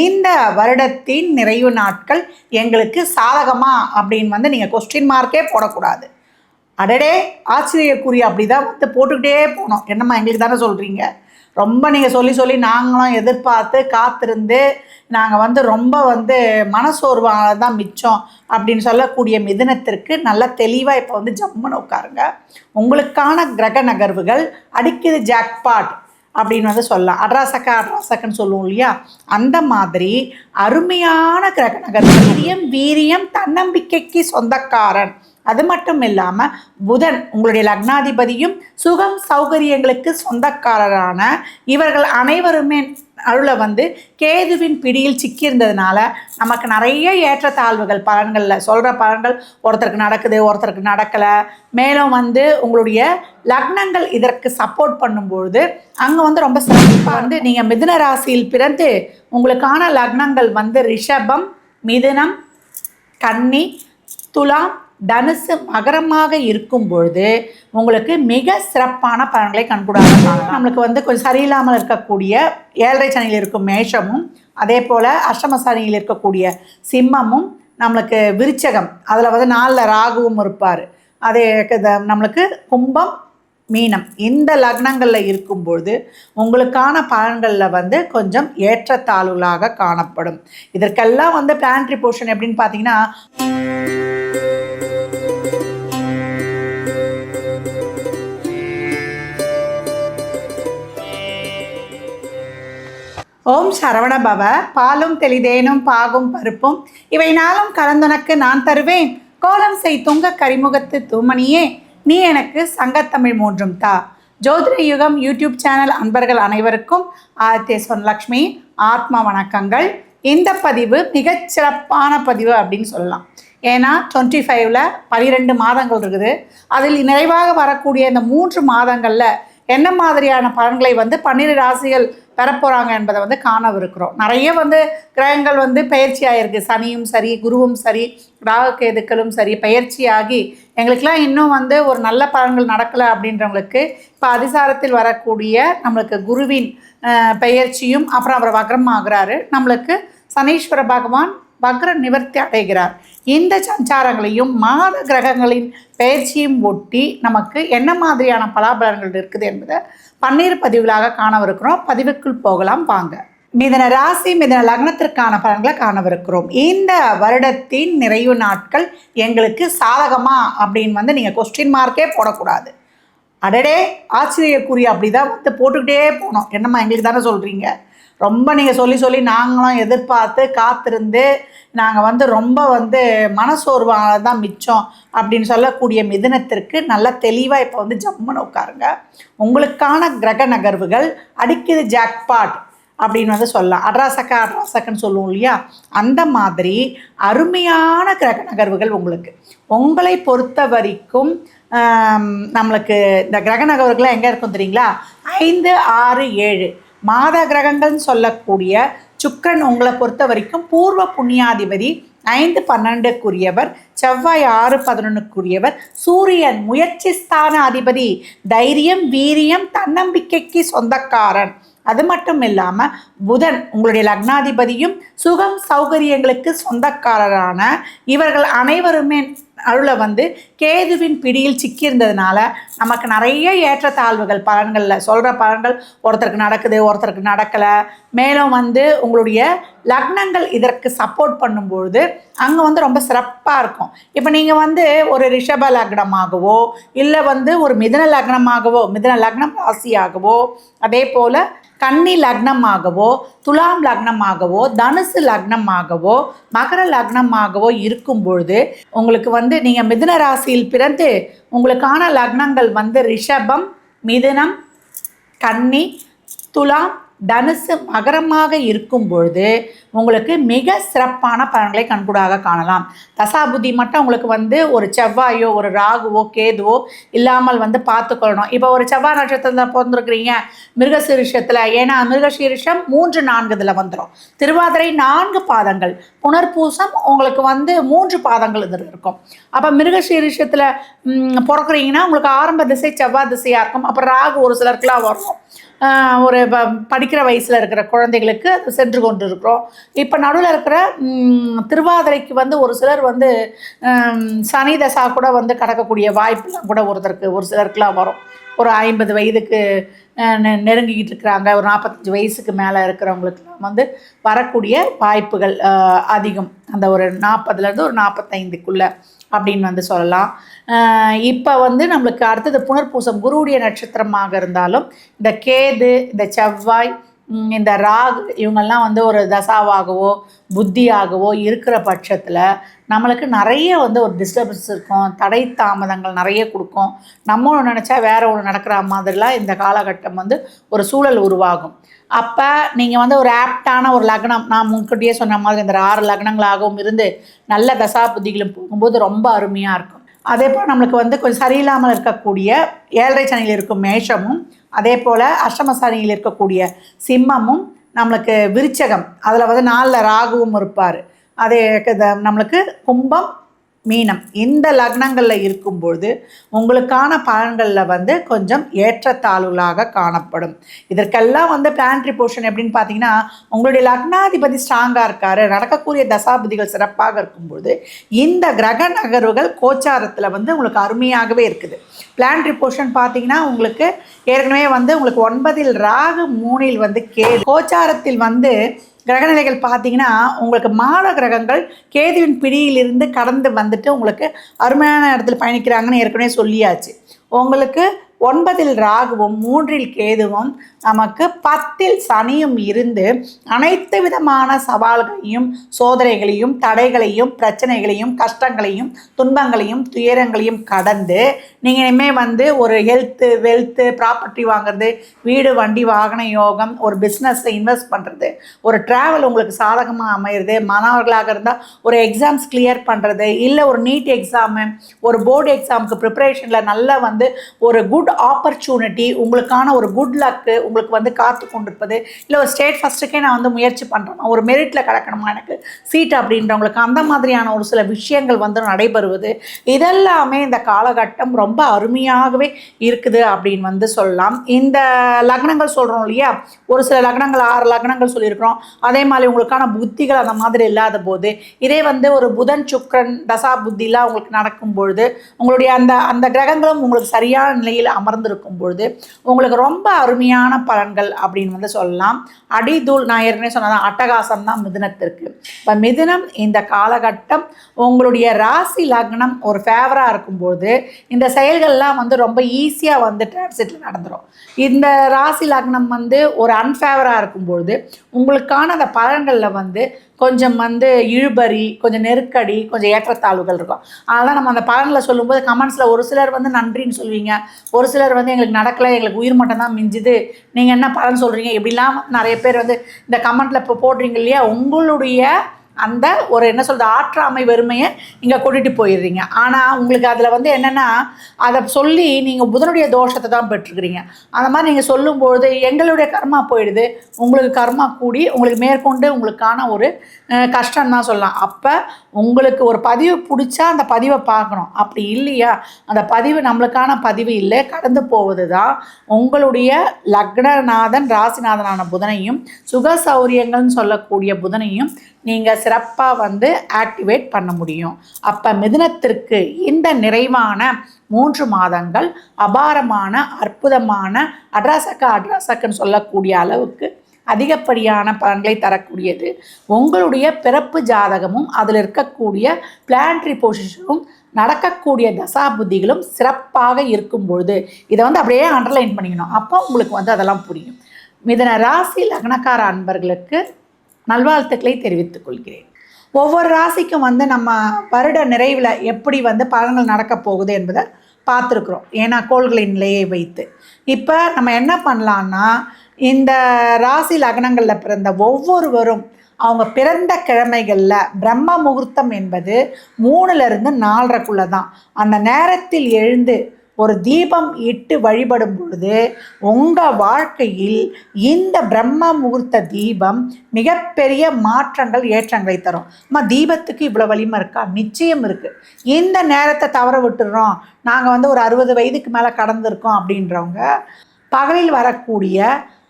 இந்த வருடத்தின் நிறைவு நாட்கள் எங்களுக்கு சாதகமா அப்படின்னு வந்து நீங்கள் கொஸ்டின் மார்க்கே போடக்கூடாது. அடடே ஆச்சரியக்குரிய அப்படி தான் வந்து போட்டுக்கிட்டே போனோம். என்னம்மா எங்களுக்கு தானே சொல்கிறீங்க ரொம்ப நீங்கள் சொல்லி சொல்லி நாங்களும் எதிர்பார்த்து காத்திருந்து நாங்கள் வந்து ரொம்ப வந்து மனசோர்வான தான் மிச்சம் அப்படின்னு சொல்லக்கூடிய மிதனத்திற்கு நல்ல தெளிவாக இப்போ வந்து ஜம்முன்னு உட்காருங்க. உங்களுக்கான கிரக நகர்வுகள் அடிக்குது ஜாக்பாட் அப்படின்னு வந்து சொல்லலாம். அட்ராசக்கா அட்ராசக்கன்னு சொல்லுவோம் இல்லையா? அந்த மாதிரி அருமையான கிரக வீரியம் வீரியம் தன்னம்பிக்கைக்கு சொந்தக்காரன். அது மட்டும் இல்லாமல் புதன் உங்களுடைய லக்னாதிபதியும் சுகம் சௌகரியங்களுக்கு சொந்தக்காரரான இவர்கள் அனைவருமே அருளை வந்து கேதுவின் பிடியில் சிக்கியிருந்ததுனால நமக்கு நிறைய ஏற்றத்தாழ்வுகள் பலன்களில் சொல்கிற பலன்கள் ஒருத்தருக்கு நடக்குது ஒருத்தருக்கு நடக்கலை. மேலும் வந்து உங்களுடைய லக்னங்கள் இதற்கு சப்போர்ட் பண்ணும்பொழுது அங்கே வந்து ரொம்ப சிறப்பாக வந்து நீங்கள் மிதுன ராசியில் பிறந்து உங்களுக்கான லக்னங்கள் வந்து ரிஷபம் மிதுனம் கன்னி துலாம் தனுசு மகரமாக இருக்கும் பொழுது உங்களுக்கு மிக சிறப்பான பலன்களை கண்கூடாக நம்மளுக்கு வந்து கொஞ்சம் சரியில்லாமல் இருக்கக்கூடிய ஏழரை சனியில் இருக்கும் மேஷமும் அதே போல் அஷ்டம சனியில் இருக்கக்கூடிய சிம்மமும் நம்மளுக்கு விருச்சகம். அதில் வந்து நாலில் ராகுவும் இருப்பார். அதே நம்மளுக்கு கும்பம் மீனம். இந்த லக்னங்களில் இருக்கும்பொழுது உங்களுக்கான பலன்களில் வந்து கொஞ்சம் ஏற்றத்தாழ்வுகளாக காணப்படும். இதற்கெல்லாம் வந்து பிளான்ட்ரி போர்ஷன் எப்படின்னு பார்த்தீங்கன்னா ஓம் சரவண பவ. பாலும் தெளிதேனும் பாகும் பருப்பும். இவை நாளும் கலந்துனக்கு நான் தருவேன். கோலம் செய் துங்க கரிமுகத்து தூமணியே. நீ எனக்கு சங்கத்தமிழ் மூன்றும் தா. ஜோதிட யுகம் யூடியூப் சேனல் அன்பர்கள் அனைவருக்கும் ஆதித்ய சொன்னலக்ஷ்மி ஆத்மா வணக்கங்கள். இந்த பதிவு மிகச்சிறப்பான பதிவு அப்படின்னு சொல்லலாம். ஏன்னா டுவெண்ட்டி ஃபைவ்ல பனிரெண்டு மாதங்கள் இருக்குது. அதில் நிறைவாக வரக்கூடிய இந்த மூன்று மாதங்களில் என்ன மாதிரியான பலன்களை வந்து பன்னிரு ராசிகள் பெறப்போகிறாங்க என்பதை வந்து காணவிருக்கிறோம். நிறைய வந்து கிரகங்கள் வந்து பயிற்சியாகிருக்கு சனியும் சரி குருவும் சரி ராககேதுக்களும் சரி பயிற்சியாகி எங்களுக்கெல்லாம் இன்னும் வந்து ஒரு நல்ல பலன்கள் நடக்கலை அப்படின்றவங்களுக்கு இப்போ அதிசாரத்தில் வரக்கூடிய நம்மளுக்கு குருவின் பயிற்சியும் அப்புறம் அவர் வக்ரமாகிறாரு. நம்மளுக்கு சனீஸ்வர பகவான் வக்ர நிவர்த்தி அடைகிறார். இந்த சஞ்சாரங்களையும் மாத கிரகங்களின் பெயர்ச்சியும் ஒட்டி நமக்கு என்ன மாதிரியான பலாபலன்கள் இருக்குது என்பதை பன்னீர் பதிவுகளாக காணவிருக்கிறோம். பதிவுக்குள் போகலாம் வாங்க. மிதன ராசி மிதன லக்னத்திற்கான பலன்களை காணவிருக்கிறோம். இந்த வருடத்தின் நிறைவு நாட்கள் எங்களுக்கு சாதகமா அப்படின்னு வந்து நீங்கள் கொஸ்டின் மார்க்கே போடக்கூடாது. அடடே ஆச்சரியக்குரிய அப்படி தான் வந்து போட்டுக்கிட்டே போனோம். என்னம்மா எங்களுக்கு தானே சொல்கிறீங்க ரொம்ப நீங்கள் சொல்லி சொல்லி நாங்களும் எதிர்பார்த்து காத்திருந்து நாங்கள் வந்து ரொம்ப வந்து மனசோர்வான தான் மிச்சம் அப்படின்னு சொல்லக்கூடிய மிதனத்திற்கு நல்ல தெளிவாக இப்போ வந்து ஜம்முன்னு உட்காருங்க. உங்களுக்கான கிரக நகர்வுகள் அடிக்குது ஜாக்பாட் அப்படின்னு வந்து சொல்லலாம். அட்ராசக்கா அட்ராசக்கன்னு சொல்லுவோம் இல்லையா? அந்த மாதிரி அருமையான கிரக நகர்வுகள் உங்களுக்கு. உங்களை பொறுத்த வரைக்கும் நம்மளுக்கு இந்த கிரக நகர்வுகள்லாம் எங்கே இருக்கும் தெரியுங்களா? ஐந்து ஆறு ஏழு. மாத கிரகங்கள்னு சொல்லக்கூடிய சுக்கரன் உங்களை பொறுத்த வரைக்கும் பூர்வ புண்ணியாதிபதி ஐந்து பன்னெண்டுக்குரியவர் செவ்வாய் ஆறு பதினொன்றுக்குரியவர் சூரியன் முயற்சி ஸ்தான அதிபதி தைரியம் வீரியம் தன்னம்பிக்கைக்கு சொந்தக்காரன். அது மட்டும் இல்லாமல் புதன் உங்களுடைய லக்னாதிபதியும் சுகம் சௌகரியங்களுக்கு சொந்தக்காரரான இவர்கள் அனைவருமே அருளை வந்து கேதுவின் பிடியில் சிக்கியிருந்ததுனால நமக்கு நிறைய ஏற்றத்தாழ்வுகள் பலன்களில் சொல்கிற பலன்கள் ஒருத்தருக்கு நடக்குது ஒருத்தருக்கு நடக்கலை மேலும் வந்து உங்களுடைய லக்னங்கள் இதற்கு சப்போர்ட் பண்ணும்பொழுது அங்கே வந்து ரொம்ப சிறப்பாக இருக்கும். இப்போ நீங்கள் வந்து ஒரு ரிஷப லக்னமாகவோ இல்லை வந்து ஒரு மிதுன லக்னமாகவோ மிதன லக்னம் ராசியாகவோ அதே போல் கன்னி லக்னமாகவோ துலாம் லக்னமாகவோ தனுசு லக்னமாகவோ மகர லக்னமாகவோ இருக்கும் பொழுது உங்களுக்கு வந்து நீங்கள் மிதுன ராசியில் பிறந்து உங்களுக்கான லக்னங்கள் வந்து ரிஷபம் மிதுனம் கன்னி துலாம் தனுசு மகரமாக இருக்கும் பொழுது உங்களுக்கு மிக சிறப்பான பலன்களை கண்கூடாக காணலாம். தசாபுதி மட்டும் உங்களுக்கு வந்து ஒரு செவ்வாயோ ஒரு ராகுவோ கேதுவோ இல்லாமல் வந்து பார்த்துக்கொள்ளணும். இப்போ ஒரு செவ்வாய் நட்சத்திரத்தில் பிறந்திருக்கிறீங்க. மிருகசீரிஷத்தில். ஏன்னா மிருகசீரிஷம் மூன்று நான்கு இதில் வந்துடும் திருவாதிரை நான்கு பாதங்கள். புனர்பூசம் உங்களுக்கு வந்து மூன்று பாதங்கள் இதில் இருக்கும். அப்போ மிருகசீரிஷத்தில் பிறக்கிறீங்கன்னா உங்களுக்கு ஆரம்ப திசை செவ்வாய் திசையாக இருக்கும். அப்புறம் ராகு ஒரு சிலருக்குலாம் வரும். ஒரு ப- படிக்கிற வயசில் இருக்கிற குழந்தைகளுக்கு அது சென்று கொண்டு இருக்கிறோம் இப்போ நடுவில் இருக்கிற திருவாதிரைக்கு வந்து ஒரு சிலர் வந்து சனி தசா கூட வந்து கடக்கக்கூடிய வாய்ப்புலாம் கூட ஒருத்தருக்கு ஒரு சிலருக்குலாம் வரும். ஒரு ஐம்பது வயதுக்கு நெருங்கிக்கிட்டு இருக்கிறாங்க. ஒரு நாற்பத்தஞ்சு வயசுக்கு மேலே இருக்கிறவங்களுக்குலாம் வந்து வரக்கூடிய வாய்ப்புகள் அதிகம். அந்த ஒரு நாற்பதுலேருந்து ஒரு நாற்பத்தைந்துக்குள்ளே அப்படின்னு வந்து சொல்லலாம். இப்போ வந்து நம்மளுக்கு அடுத்தது புனர்பூசம் குருவுடைய நட்சத்திரமாக இருந்தாலும் இந்த கேது இந்த செவ்வாய் இந்த ராகு இவங்கெல்லாம் வந்து ஒரு தசாவாகவோ புத்தியாகவோ இருக்கிற பட்சத்தில் நம்மளுக்கு நிறைய வந்து ஒரு டிஸ்டர்பன்ஸ் இருக்கும் தடை தாமதங்கள் நிறைய கொடுக்கும். நம்ம ஒன்று நினச்சா வேறு ஒன்று நடக்கிற மாதிரிலாம் இந்த காலகட்டம் வந்து ஒரு சூழல் உருவாகும். அப்போ நீங்கள் வந்து ஒரு ஆப்டான ஒரு லக்னம் நான் முன்கூட்டியே சொன்ன மாதிரி இந்த ஆறு லக்னங்களாகவும் இருந்து நல்ல தசா புத்திகளும் போகும்போது ரொம்ப அருமையாக இருக்கும். அதே போல் நம்மளுக்கு வந்து கொஞ்சம் சரியில்லாமல் இருக்கக்கூடிய ஏழரை சனியில் இருக்கும் மேஷமும் அதே போல் அஷ்டம சனியில் இருக்கக்கூடிய சிம்மமும் நம்மளுக்கு விருச்சகம். அதில் வந்து நாலில் ராகுவும் இருப்பார். அதே நம்மளுக்கு கும்பம் மீனம். இந்த லக்னங்களில் இருக்கும்பொழுது உங்களுக்கான பலன்களில் வந்து கொஞ்சம் ஏற்றத்தாழ்வுகளாக காணப்படும். இதற்கெல்லாம் வந்து பிளான்ட்ரி போர்ஷன் எப்படின்னு பார்த்தீங்கன்னா உங்களுடைய லக்னாதிபதி ஸ்ட்ராங்காக இருக்காரு. நடக்கக்கூடிய தசாபதிகள் சிறப்பாக இருக்கும்பொழுது இந்த கிரக நகர்வுகள் கோச்சாரத்தில் வந்து உங்களுக்கு அருமையாகவே இருக்குது. பிளான்ட்ரி போர்ஷன் பார்த்தீங்கன்னா உங்களுக்கு ஏற்கனவே வந்து உங்களுக்கு ஒன்பதில் ராகு மூணில் வந்து கே கோச்சாரத்தில் வந்து கிரகநிலைகள் பார்த்தீங்கன்னா உங்களுக்கு மாத கிரகங்கள் கேதுவின் பிடியிலிருந்து கடந்து வந்துட்டு உங்களுக்கு அருமையான இடத்துல பயணிக்கிறாங்கன்னு ஏற்கனவே சொல்லியாச்சு. உங்களுக்கு ஒன்பதில் ராகுவும் மூன்றில் கேதுவும் நமக்கு பத்தில் சனியும் இருந்து அனைத்து விதமான சவால்களையும் சோதனைகளையும் தடைகளையும் பிரச்சனைகளையும் கஷ்டங்களையும் துன்பங்களையும் துயரங்களையும் கடந்து நீங்கள் இனிமேல் வந்து ஒரு ஹெல்த்து வெல்த்து ப்ராப்பர்ட்டி வாங்குறது வீடு வண்டி வாகன யோகம் ஒரு பிஸ்னஸை இன்வெஸ்ட் பண்ணுறது ஒரு ட்ராவல் உங்களுக்கு சாதகமாக அமையிறது மாணவர்களாக இருந்தால் ஒரு எக்ஸாம்ஸ் கிளியர் பண்ணுறது இல்லை ஒரு நீட் எக்ஸாமு ஒரு போர்டு எக்ஸாமுக்கு ப்ரிப்பரேஷனில் நல்லா வந்து ஒரு குட் ஆப்பர்ச்சுனிட்டி உங்களுக்கான ஒரு குட் லக்கு உங்களுக்கு வந்து காத்து கொண்டிருப்பது. இல்லை ஒரு ஸ்டேட் ஃபஸ்ட்டுக்கே நான் வந்து முயற்சி பண்ணுறேன் ஒரு மெரிட்டில் கிடக்கணுமா எனக்கு? சீட் அப்படின்றவங்களுக்கு அந்த மாதிரியான ஒரு சில விஷயங்கள் வந்து நடைபெறுவது. இதெல்லாமே இந்த காலகட்டம் ரொம்ப அருமையாகவே இருக்குது அப்படின்னு வந்து சொல்லலாம். இந்த லக்னங்கள் சொல்கிறோம் இல்லையா? ஒரு சில லக்னங்கள் ஆறு லக்னங்கள் சொல்லியிருக்கிறோம். அதே மாதிரி உங்களுக்கான புத்திகள் அந்த மாதிரி இல்லாத போது இதே வந்து ஒரு புதன் சுக்கரன் தசா புத்திலாம் உங்களுக்கு நடக்கும் பொழுது உங்களுடைய அந்த அந்த கிரகங்களும் உங்களுக்கு சரியான நிலையில் அமர்ந்திருக்கும் பொழுது உங்களுக்கு ரொம்ப அருமையான பலன்கள் அப்படின்னு வந்து சொல்லலாம். அடிதூள் நான் ஏற்கனவே சொன்னதான் அட்டகாசம் தான் மிதுனத்திற்கு. இப்போ மிதுனம் இந்த காலகட்டம் உங்களுடைய ராசி லக்னம் ஒரு ஃபேவராக இருக்கும்போது இந்த செயல்கள்லாம் வந்து ரொம்ப ஈஸியாக வந்து டிரான்சிட்டில் நடந்துடும் இந்த ராசி லக்னம் வந்து ஒரு அன்ஃபேவராக இருக்கும்பொழுது உங்களுக்கான அந்த பலன்களில் வந்து கொஞ்சம் வந்து இழுபறி கொஞ்சம் நெருக்கடி கொஞ்சம் ஏற்றத்தாழ்வுகள் இருக்கும். அதெல்லாம் நம்ம அந்த பலனில் சொல்லும்போது கமெண்ட்ஸில் ஒரு சிலர் வந்து நன்றின்னு சொல்லுவீங்க ஒரு சிலர் வந்து எங்களுக்கு நடக்கலை எங்களுக்கு உயிர் மட்டும் தான் மிஞ்சுது. நீங்கள் என்ன பலன் சொல்கிறீங்க இப்படிலாம் நிறைய பேர் வந்து இந்த கமெண்ட்டில் இப்போ போடுறீங்க இல்லையா? உங்களுடைய அந்த ஒரு என்ன சொல்கிறது ஆற்றாமை வெறுமையை இங்கே கொண்டுட்டு போயிடுறீங்க. ஆனால் உங்களுக்கு அதில் வந்து என்னென்னா அதை சொல்லி நீங்கள் புதனுடைய தோஷத்தை தான் பெற்றுக்கிறீங்க. அந்த மாதிரி நீங்கள் சொல்லும்பொழுது எங்களுடைய கர்மா போயிடுது. உங்களுக்கு கர்மா கூடி உங்களுக்கு மேற்கொண்டு உங்களுக்கான ஒரு கஷ்டம் தான் சொல்லலாம். அப்போ உங்களுக்கு ஒரு பதிவு பிடிச்சா அந்த பதிவை பார்க்கணும். அப்படி இல்லையா? அந்த பதிவு நம்மளுக்கான பதிவு இல்லை. கடந்து போவது தான் உங்களுடைய லக்னநாதன் ராசிநாதனான புதனையும் சுக சௌரியங்கள்னு சொல்லக்கூடிய புதனையும் நீங்கள் சிறப்பாக வந்து ஆக்டிவேட் பண்ண முடியும். அப்போ மிதுனத்திற்கு இந்த நிறைவான மூன்று மாதங்கள் அபாரமான அற்புதமான அட்ராசக்க அட்ராசக்குன்னு சொல்லக்கூடிய அளவுக்கு அதிகப்படியான பலன்களை தரக்கூடியது. உங்களுடைய பிறப்பு ஜாதகமும் அதில் இருக்கக்கூடிய பிளான்ட்ரி பொசிஷனும் நடக்கக்கூடிய தசா புத்திகளும் சிறப்பாக இருக்கும் பொழுது இதை வந்து அப்படியே அண்டர்லைன் பண்ணிக்கணும். அப்போ உங்களுக்கு வந்து அதெல்லாம் புரியும். மிதன ராசி லக்னக்கார அன்பர்களுக்கு நல்வாழ்த்துக்களை தெரிவித்துக் கொள்கிறேன். ஒவ்வொரு ராசிக்கும் வந்து நம்ம வருட நிறைவில் எப்படி வந்து பலன்கள் நடக்க போகுது என்பதை பார்த்துருக்குறோம். ஏன்னா கோள்களின் நிலையை வைத்து. இப்போ நம்ம என்ன பண்ணலான்னா இந்த ராசி லக்னங்களில் பிறந்த ஒவ்வொருவரும் அவங்க பிறந்த கிழமைகளில் பிரம்ம முகூர்த்தம் என்பது மூணுலேருந்து நாலரைக்குள்ளே தான் அந்த நேரத்தில் எழுந்து ஒரு தீபம் இட்டு வழிபடும் பொழுது உங்கள் வாழ்க்கையில் இந்த பிரம்ம முகூர்த்த தீபம் மிகப்பெரிய மாற்றங்கள் ஏற்றங்களை தரும். அம்மா தீபத்துக்கு இவ்வளோ வலிமை இருக்கா? நிச்சயம் இருக்குது இந்த நேரத்தை தவற விட்டுடுறோம் நாங்கள் வந்து ஒரு அறுபது வயதுக்கு மேலே கடந்திருக்கோம் அப்படின்றவங்க பகலில் வரக்கூடிய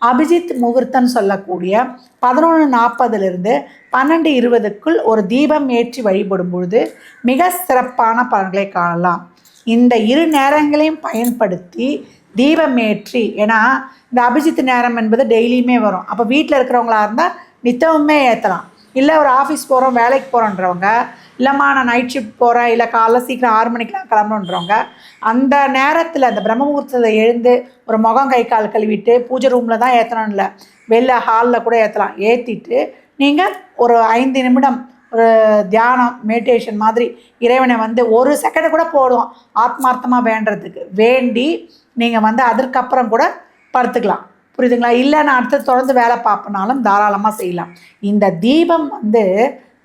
அபிஜித் முகூர்த்தம் சொல்லக்கூடிய பதினொன்று நாற்பதுலேருந்து பன்னெண்டு இருபதுக்குள் ஒரு தீபம் ஏற்றி வழிபடும் பொழுது மிக சிறப்பான பலன்களை காணலாம். இந்த இரு நேரங்களையும் பயன்படுத்தி தீபமேற்றி ஏன்னா இந்த அபிஜித் நேரம் என்பது டெய்லியுமே வரும். அப்போ வீட்டில் இருக்கிறவங்களா இருந்தால் நித்தமுமே ஏற்றலாம் இல்லை ஒரு ஆஃபீஸ் போகிறோம் வேலைக்கு போகிறோன்றவங்க இல்லைம்மா நான் நைட் ஷிஃப்ட் போகிறேன் இல்லை காலைல சீக்கிரம் ஆறு மணிக்கெலாம் கிளம்பணுன்றவங்க அந்த நேரத்தில் அந்த பிரம்ம எழுந்து ஒரு முகம் கை கால் கழுவிட்டு பூஜை ரூமில் தான் ஏற்றணும் இல்லை வெளில ஹாலில் கூட ஏற்றலாம் ஏற்றிட்டு நீங்கள் ஒரு ஐந்து நிமிடம் ஒரு தியானம் மெடிடேஷன் மாதிரி இறைவனை வந்து ஒரு செகண்ட் கூட போடுவோம். ஆத்மார்த்தமாக வேண்டுறதுக்கு. வேண்டி நீங்கள் வந்து அதற்கப்புறம் கூட படுத்துக்கலாம். புரியுதுங்களா? இல்லை நான் அடுத்து தொடர்ந்து வேலை பார்ப்பனாலும் தாராளமாக செய்யலாம். இந்த தீபம் வந்து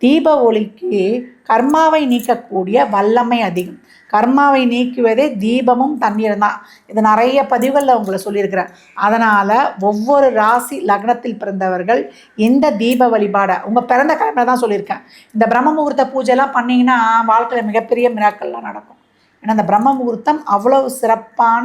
தீப ஒளிக்கு கர்மாவை நீக்கக்கூடிய வல்லமை அதிகம். கர்மாவை நீக்குவதே தீபமும் தண்ணீரும் தான். இது நிறைய பதிவுகளில் உங்களை சொல்லியிருக்கிறேன். அதனால் ஒவ்வொரு ராசி லக்னத்தில் பிறந்தவர்கள் இந்த தீப வழிபாடை உங்கள் பிறந்த கிழமை தான் சொல்லியிருக்கேன். இந்த பிரம்ம முகூர்த்த பூஜைலாம் பண்ணிங்கன்னா வாழ்க்கையில் மிகப்பெரிய மிராக்கள்லாம் நடக்கும். ஏன்னா அந்த பிரம்ம முகூர்த்தம் அவ்வளோ சிறப்பான